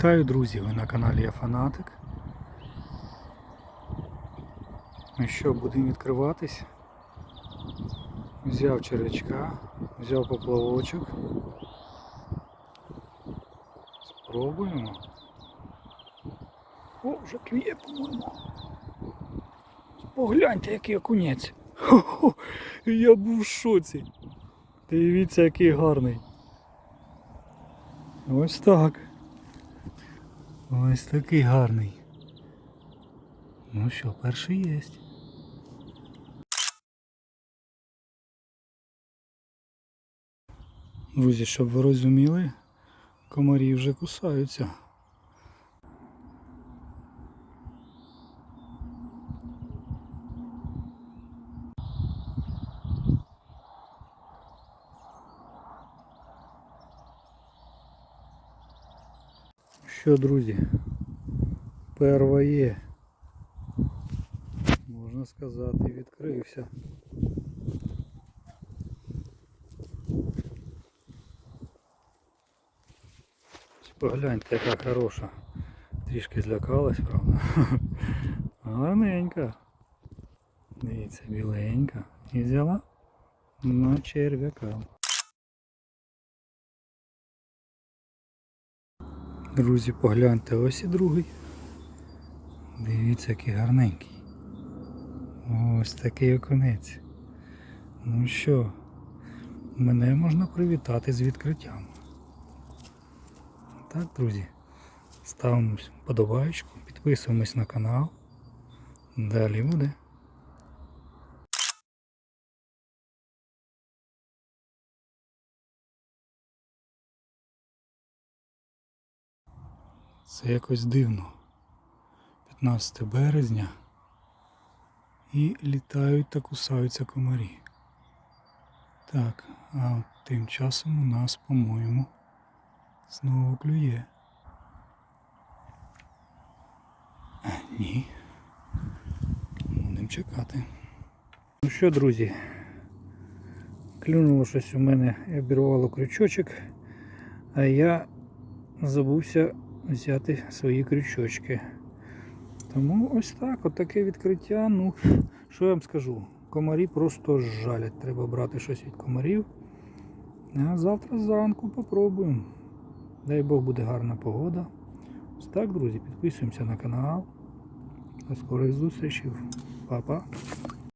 Вітаю, друзі! Ви на каналі Я Фанатик. Ну що, будемо відкриватись. Взяв червячка, взяв поплавочок. Спробуємо. О, вже клює, по-моєму. Погляньте, який окунець. Хо-хо, я був в шоці. Дивіться, який гарний. Ось так. Ось такий гарний. Ну що, перший є. Друзі, щоб ви розуміли, комарі вже кусаються. Що, друзі, перва є. Можна сказати, відкрився. Погляньте, яка хороша. Трішки злякалась, правда? Гарненька. Дивіться, біленька. І взяла на черв'яка. Друзі, погляньте, ось і другий. Дивіться, який гарненький. Ось такий окунець. Ну що, мене можна привітати з відкриттям. Так, друзі, ставимо подобаєчку, підписуємось на канал. Далі буде. Це якось дивно. 15 березня і літають та кусаються комарі. Так, а тим часом у нас, по-моєму, знову клює. Е, Ні. Будемо чекати. Ну що, друзі, клюнуло щось у мене і обірвало крючочок, а я забувся взяти свої крючочки. Тому ось так, от таке відкриття. Ну, що я вам скажу? Комарі просто жалять. Треба брати щось від комарів. А завтра зранку попробуємо. Дай Бог буде гарна погода. Ось так, друзі, підписуємося на канал. До скорих зустрічей. Па-па.